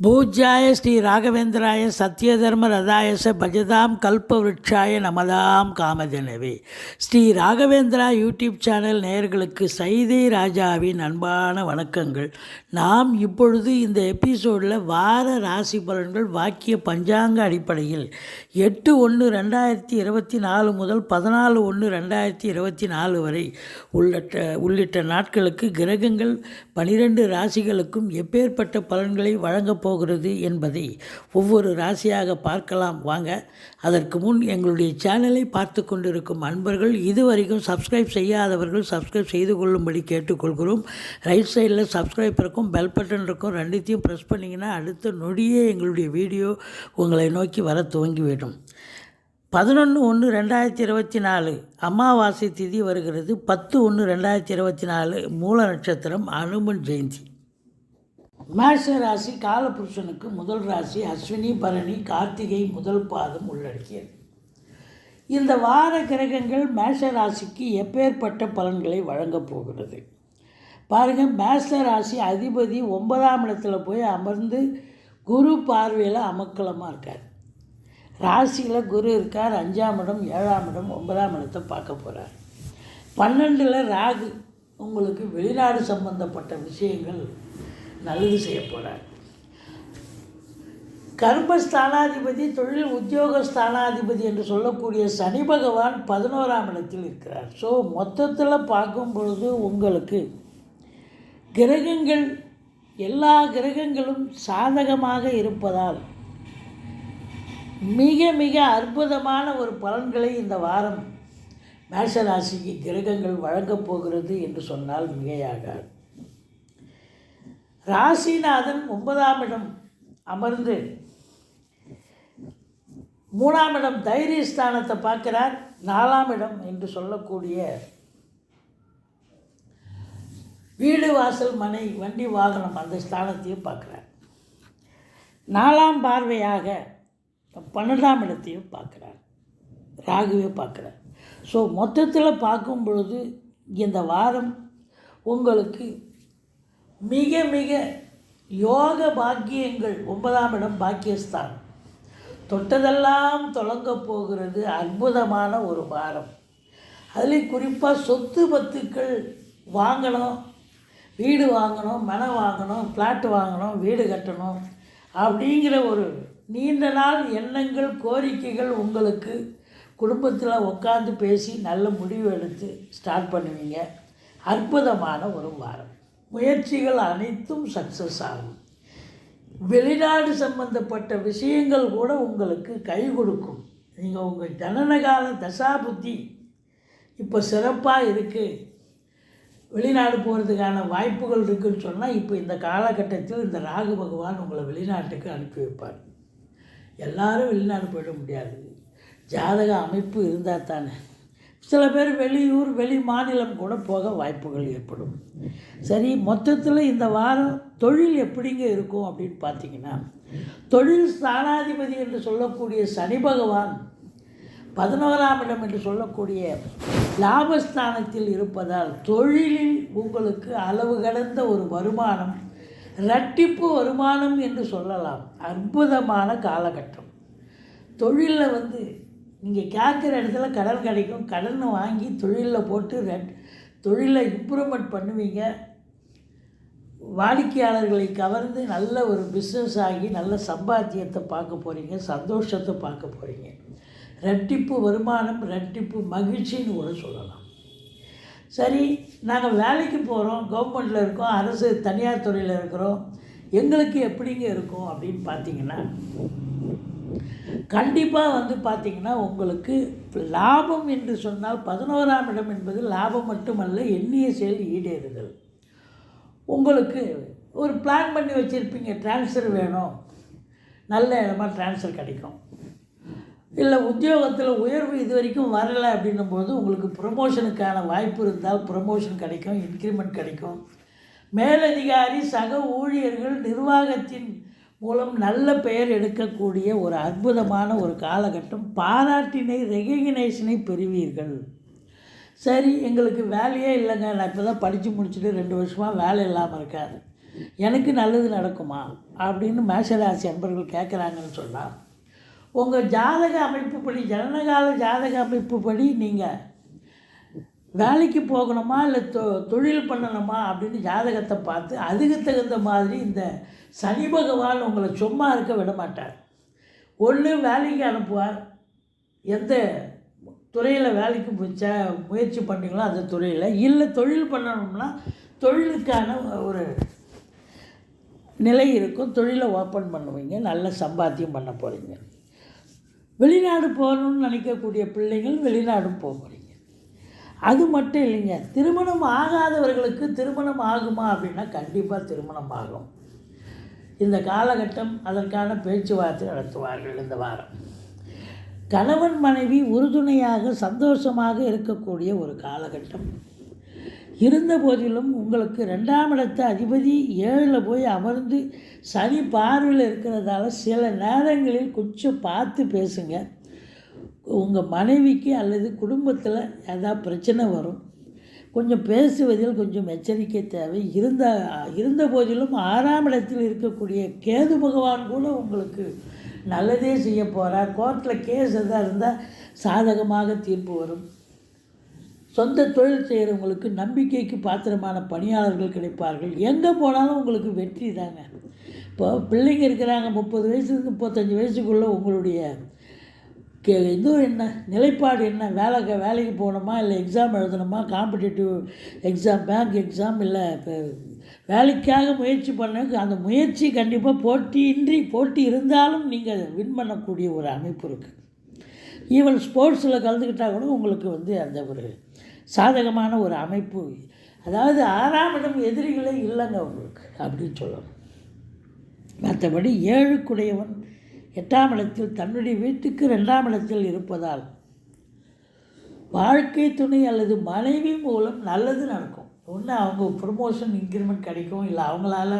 பூஜ்யாய ஸ்ரீ ராகவேந்திராய சத்யதர்ம ரதாயச பஜதாம் கல்பவருட்சாய நமதாம் காமதனவே ஸ்ரீ ராகவேந்திரா யூடியூப் சேனல் நேயர்களுக்கு சைதை ராஜாவின் அன்பான வணக்கங்கள். நாம் இப்பொழுது இந்த எபிசோடில் வார ராசி பலன்கள் வாக்கிய பஞ்சாங்க அடிப்படையில் எட்டு ஒன்று ரெண்டாயிரத்தி இருபத்தி நாலு முதல் பதினாலு ஒன்று ரெண்டாயிரத்தி இருபத்தி நாலு வரை உள்ளிட்ட உள்ளிட்ட நாட்களுக்கு கிரகங்கள் பனிரெண்டு ராசிகளுக்கும் எப்பேற்பட்ட பலன்களை வழங்கப்போ போகிறது என்பதை ஒவ்வொரு ராசியாக பார்க்கலாம். வாங்க அதற்கு முன் எங்களுடைய சேனலை பார்த்து கொண்டிருக்கும் அன்பர்கள் இதுவரைக்கும் சப்ஸ்கிரைப் செய்யாதவர்கள் சப்ஸ்கிரைப் செய்து கொள்ளும்படி கேட்டுக்கொள்கிறோம். ரைட் சைடில் சப்ஸ்கிரைப் இருக்கும் பெல் பட்டன் இருக்கும் ரெண்டுத்தையும் ப்ரெஸ் பண்ணிங்கன்னா அடுத்த நொடியே எங்களுடைய வீடியோ உங்களை நோக்கி வர துவங்கிவிடும். பதினொன்று ஒன்று ரெண்டாயிரத்தி இருபத்தி நாலு அமாவாசை திதி வருகிறது. பத்து ஒன்று ரெண்டாயிரத்தி இருபத்தி நாலு மூல நட்சத்திரம் அனுமன் ஜெயந்தி. மேஷ ராசி காலபுருஷனுக்கு முதல் ராசி அஸ்வினி பரணி கார்த்திகை முதல் பாதம் உள்ளடக்கியது. இந்த வார கிரகங்கள் மேஷ ராசிக்கு எப்பேற்பட்ட பலன்களை வழங்கப் போகிறது? பாருங்கள் மேஷ ராசி அதிபதி ஒன்பதாம் இடத்துல போய் அமர்ந்து குரு பார்வையில் அமக்கலமாக இருக்கார். ராசியில் குரு இருக்கார் அஞ்சாம் இடம் ஏழாம் இடம் ஒன்பதாம் இடத்தை பார்க்க போகிறார் பன்னெண்டில் ராகு. உங்களுக்கு வெளிநாடு சம்பந்தப்பட்ட விஷயங்கள் நல்லது செய்ய போகிறார் கர்மஸ்தானாதிபதி தொழில் உத்தியோக ஸ்தானாதிபதி என்று சொல்லக்கூடிய சனி பகவான் பதினோராம் இடத்தில் இருக்கிறார். ஸோ மொத்தத்தில் பார்க்கும் பொழுது உங்களுக்கு கிரகங்கள் எல்லா கிரகங்களும் சாதகமாக இருப்பதால் மிக மிக அற்புதமான ஒரு பலன்களை இந்த வாரம் மேஷராசிக்கு கிரகங்கள் வழங்கப் போகிறது என்று சொன்னால் மிகையாகாது. ராசிநாதன் ஒன்பதாம் இடம் அமர்ந்து மூணாம் இடம் தைரிய ஸ்தானத்தை பார்க்கிறார். நாலாம் இடம் என்று சொல்லக்கூடிய வீடு வாசல் மனை வண்டி வாகனம் அந்த ஸ்தானத்தையும் பார்க்குறார். நாலாம் பார்வையாக பன்னெண்டாம் இடத்தையும் பார்க்குறார். ராகுவே பார்க்குறார். ஸோ மொத்தத்தில் பார்க்கும் பொழுது இந்த வாரம் உங்களுக்கு மிக மிக யோக பாக்கியங்கள் ஒன்பதாம் இடம் பாக்கியஸ்தான். தொட்டதெல்லாம் தொடங்க போகிறது அற்புதமான ஒரு வாரம். அதுலேயும் குறிப்பாக சொத்து பத்துக்கள் வாங்கணும் வீடு வாங்கணும் மனை வாங்கணும் ஃப்ளாட் வாங்கணும் வீடு கட்டணும் அப்படிங்கிற ஒரு நீண்ட நாள் எண்ணங்கள் கோரிக்கைகள் உங்களுக்கு குடும்பத்தில் உட்காந்து பேசி நல்ல முடிவு எடுத்து ஸ்டார்ட் பண்ணுவீங்க. அற்புதமான ஒரு வாரம். முயற்சிகள் அனைத்தும் சக்ஸஸ் ஆகும். வெளிநாடு சம்பந்தப்பட்ட விஷயங்கள் கூட உங்களுக்கு கை கொடுக்கும். நீங்கள் உங்கள் ஜனனகால தசாபுத்தி இப்போ சிறப்பாக இருக்குது வெளிநாடு போகிறதுக்கான வாய்ப்புகள் இருக்குதுன்னு சொன்னால் இப்போ இந்த காலகட்டத்தில் இந்த ராகு பகவான் உங்களை வெளிநாட்டுக்கு அனுப்பி வைப்பார். எல்லாரும் வெளிநாடு போயிட முடியாது. ஜாதக அமைப்பு இருந்தால் தானே. சில பேர் வெளியூர் வெளி மாநிலம் கூட போக வாய்ப்புகள் ஏற்படும். சரி மொத்தத்தில் இந்த வாரம் தொழில் எப்படிங்க இருக்கும் அப்படின்னு பார்த்தீங்கன்னா தொழில் ஸ்தானாதிபதி என்று சொல்லக்கூடிய சனி பகவான் பதினோராம் இடம் என்று சொல்லக்கூடிய லாபஸ்தானத்தில் இருப்பதால் தொழிலில் உங்களுக்கு அளவு கடந்த ஒரு வருமானம் இரட்டிப்பு வருமானம் என்று சொல்லலாம். அற்புதமான காலகட்டம். தொழிலில் வந்து நீங்கள் கேட்குற இடத்துல கடன் கிடைக்கும். கடனை வாங்கி தொழிலில் போட்டு ரெட் தொழிலை இம்ப்ரூவ்மெண்ட் பண்ணுவீங்க. வாடிக்கையாளர்களை கவர்ந்து நல்ல ஒரு பிஸ்னஸ் ஆகி நல்ல சம்பாத்தியத்தை பார்க்க போகிறீங்க சந்தோஷத்தை பார்க்க போகிறீங்க ரெட்டிப்பு வருமானம் ரெட்டிப்பு மகிழ்ச்சின்னு கூட சொல்லலாம். சரி நாங்கள் வேலைக்கு போகிறோம் கவர்மெண்ட்டில் இருக்கோம் அரசு தனியார் துறையில் இருக்கிறோம். எங்களுக்கு எப்படிங்க இருக்கும் அப்படின்னு பார்த்தீங்கன்னா கண்டிப்பாக வந்து பார்த்திங்கன்னா உங்களுக்கு லாபம் என்று சொன்னால் பதினோராம் இடம் என்பது லாபம் மட்டுமல்ல எண்ணிய செயல் ஈடேறுதல். உங்களுக்கு ஒரு பிளான் பண்ணி வச்சுருப்பீங்க ட்ரான்ஸ்ஃபர் வேணும். நல்ல இடமா ட்ரான்ஸ்ஃபர் கிடைக்கும். இல்லை உத்தியோகத்தில் உயர்வு இது வரைக்கும் வரலை அப்படின்னும் போது உங்களுக்கு ப்ரொமோஷனுக்கான வாய்ப்பு இருந்தால் ப்ரொமோஷன் கிடைக்கும் இன்க்ரிமெண்ட் கிடைக்கும். மேலதிகாரி சக ஊழியர்கள் நிர்வாகத்தின் மூலம் நல்ல பெயர் எடுக்கக்கூடிய ஒரு அற்புதமான ஒரு காலகட்டம். பாராட்டினை ரெகக்னேஷனை பெறுவீர்கள். சரி எங்களுக்கு வேலையே இல்லைங்க. நான் இப்போ தான் படித்து முடிச்சுட்டு ரெண்டு வருஷமாக வேலை இல்லாமல் இருக்காது எனக்கு நல்லது நடக்குமா? அப்படின்னு மேஷராசி அன்பர்கள் கேட்குறாங்கன்னு சொன்னால் உங்கள் ஜாதக அமைப்புப்படி ஜனனகால ஜாதக அமைப்புப்படி நீங்கள் வேலைக்கு போகணுமா? இல்லை தொ தொழில் பண்ணணுமா? அப்படின்னு ஜாதகத்தை பார்த்து அதுக்கு தகுந்த மாதிரி இந்த சனி பகவான் உங்களை சும்மா இருக்க விட மாட்டார். ஒன்று வேலைக்கு அனுப்புவார். எந்த துறையில் வேலைக்கு போச்ச முயற்சி பண்ணீங்களோ அந்த துறையில். இல்லை தொழில் பண்ணணும்னா தொழிலுக்கான ஒரு நிலை இருக்கும். தொழிலை ஓப்பன் பண்ணுவீங்க. நல்ல சம்பாத்தியம் பண்ண போகிறீங்க வெளிநாடு போகணும்னு நினைக்கக்கூடிய பிள்ளைகள் வெளிநாடும் போக போகிறீங்க அது மட்டும் இல்லைங்க. திருமணம் ஆகாதவர்களுக்கு திருமணம் ஆகுமா அப்படின்னா கண்டிப்பாக திருமணம் ஆகும். இந்த காலகட்டம் அதற்கான பேச்சுவார்த்தை நடத்துவார்கள் இந்த வாரம். கணவன் மனைவி உறுதுணையாக சந்தோஷமாக இருக்கக்கூடிய ஒரு காலகட்டம். இருந்த போதிலும் உங்களுக்கு ரெண்டாம் இடத்த அதிபதி ஏழில் போய் அமர்ந்து சனி பார்வையில் இருக்கிறதால சில நேரங்களில் கொஞ்சம் பார்த்து பேசுங்க. உங்கள் மனைவிக்கு அல்லது குடும்பத்தில் ஏதாவது பிரச்சனை வரும். கொஞ்சம் பேசுவதில் கொஞ்சம் எச்சரிக்கை தேவை. இருந்த இருந்த போதிலும் ஆறாம் இடத்தில் இருக்கக்கூடிய கேது பகவான் கூட உங்களுக்கு நல்லதே செய்ய போகிறார் கோர்ட்டில் கேஸ் எதாக இருந்தால் சாதகமாக தீர்ப்பு வரும். சொந்த தொழில் செய்கிறவங்களுக்கு நம்பிக்கைக்கு பாத்திரமான பணியாளர்கள் கிடைப்பார்கள். எங்கே போனாலும் உங்களுக்கு வெற்றி தாங்க. இப்போ பிள்ளைங்க இருக்கிறாங்க முப்பது வயசுலேருந்து முப்பத்தஞ்சு வயசுக்குள்ளே உங்களுடைய கே இது என்ன? நிலைப்பாடு என்ன? வேலை வேலைக்கு போகணுமா? இல்லை எக்ஸாம் எழுதணுமா? காம்படிட்டிவ் எக்ஸாம் பேங்க் எக்ஸாம் இல்லை இப்போ வேலைக்காக முயற்சி பண்ண அந்த முயற்சி கண்டிப்பாக போட்டியின்றி போட்டி இருந்தாலும் நீங்கள் வின் பண்ணக்கூடிய ஒரு அமைப்பு இருக்குது ஈவன் ஸ்போர்ட்ஸில் கலந்துக்கிட்டால் கூட உங்களுக்கு வந்து அந்த ஒரு சாதகமான ஒரு அமைப்பு. அதாவது ஆறாம் இடம் எதிரிகளே இல்லைங்க உங்களுக்கு அப்படின்னு சொல்லணும். மற்றபடி ஏழுக்குடையவன் எட்டாம் இடத்தில் தன்னுடைய வீட்டுக்கு ரெண்டாம் இடத்தில் இருப்பதால் வாழ்க்கை துணை அல்லது மனைவி மூலம் நல்லது நடக்கும். ஒன்று அவங்க ப்ரொமோஷன் இன்க்ரிமெண்ட் கிடைக்கும். இல்லை அவங்களால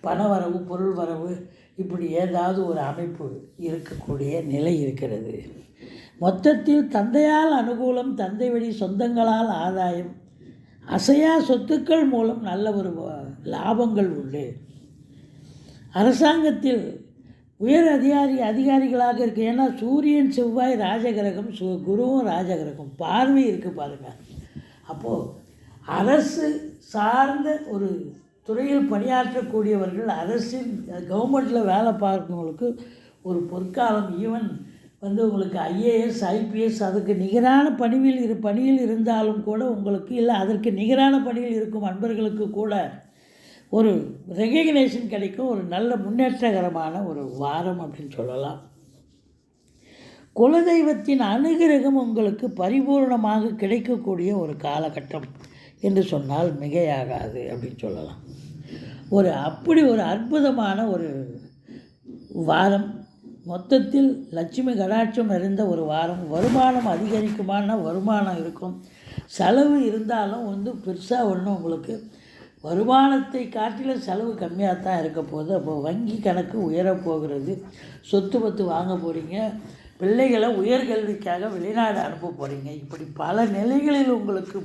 பண வரவு பொருள் வரவு இப்படி ஏதாவது ஒரு அமைப்பு இருக்கக்கூடிய நிலை இருக்கிறது. மொத்தத்தில் தந்தையால் அனுகூலம் தந்தை வழி சொந்தங்களால் ஆதாயம் அசையா சொத்துக்கள் மூலம் நல்ல ஒரு லாபங்கள் உண்டு. அரசாங்கத்தில் உயர் அதிகாரி அதிகாரிகளாக இருக்குது ஏன்னா சூரியன் செவ்வாய் ராஜகிரகம் சு குருவும் ராஜகிரகம் பார்வை இருக்குது பாருங்கள் அப்போது அரசு சார்ந்த ஒரு துறையில் பணியாற்றக்கூடியவர்கள் அரசின் கவர்மெண்ட்டில் வேலை பார்க்கவங்களுக்கு ஒரு பொற்காலம் ஈவன் வந்து உங்களுக்கு ஐஏஎஸ் ஐபிஎஸ் அதுக்கு நிகரான பணியில் இரு பணியில் இருந்தாலும் கூட உங்களுக்கு இல்லை அதற்கு நிகரான பணியில் இருக்கும் அன்பர்களுக்கு கூட ஒரு ரெகக்னேஷன் கிடைக்கும் ஒரு நல்ல முன்னேற்றகரமான ஒரு வாரம் அப்படின்னு சொல்லலாம். குலதெய்வத்தின் அனுகிரகம் உங்களுக்கு பரிபூர்ணமாக கிடைக்கக்கூடிய ஒரு காலகட்டம் என்று சொன்னால் மிகையாகாது அப்படின்னு சொல்லலாம். ஒரு அப்படி ஒரு அற்புதமான ஒரு வாரம் மொத்தத்தில் லட்சுமி கடாட்சம் நிறைந்த ஒரு வாரம் வருமானம் அதிகரிக்குமான வருமானம் இருக்கும். செலவு இருந்தாலும் வந்து பெருசாக ஒன்றும் உங்களுக்கு வருமானத்தை காட்டிலும் செலவு கம்மியாக தான் இருக்க போகுது. அப்போ வங்கி கணக்கு உயரப் போகிறது. சொத்து பத்து வாங்க போகிறீங்க பிள்ளைகளை உயர்கல்விக்காக வெளிநாடு அனுப்ப போகிறீங்க இப்படி பல நிலைகளில் உங்களுக்கு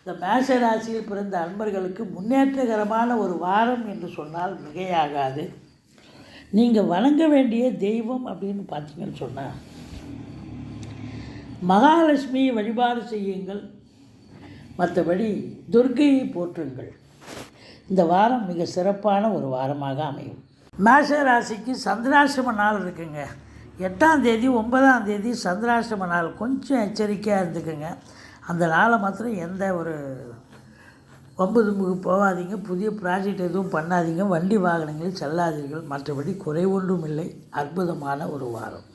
இந்த மேஷ ராசியில் பிறந்த அன்பர்களுக்கு முன்னேற்றகரமான ஒரு வாரம் என்று சொன்னால் மிகையாகாது. நீங்கள் வணங்க வேண்டிய தெய்வம் அப்படின்னு பார்த்தீங்கன்னு சொன்னால் மகாலட்சுமியை வழிபாடு செய்யுங்கள். மற்றபடி துர்க்கையை போற்றுங்கள். இந்த வாரம் மிக சிறப்பான ஒரு வாரமாக அமையும். மேஷ ராசிக்கு சந்திராசிரம நாள் இருக்குங்க. எட்டாம் தேதி ஒன்பதாம் தேதி சந்திராசிரம நாள். கொஞ்சம் எச்சரிக்கையாக இருந்துக்குங்க. அந்த நாளை மாத்திரம் எந்த ஒரு ஒன்பது முகம் போகாதீங்க. புதிய ப்ராஜெக்ட் எதுவும் பண்ணாதீங்க. வண்டி வாகனங்களில் செல்லாதீர்கள். மற்றபடி குறை ஒன்றும் இல்லை அற்புதமான ஒரு வாரம்.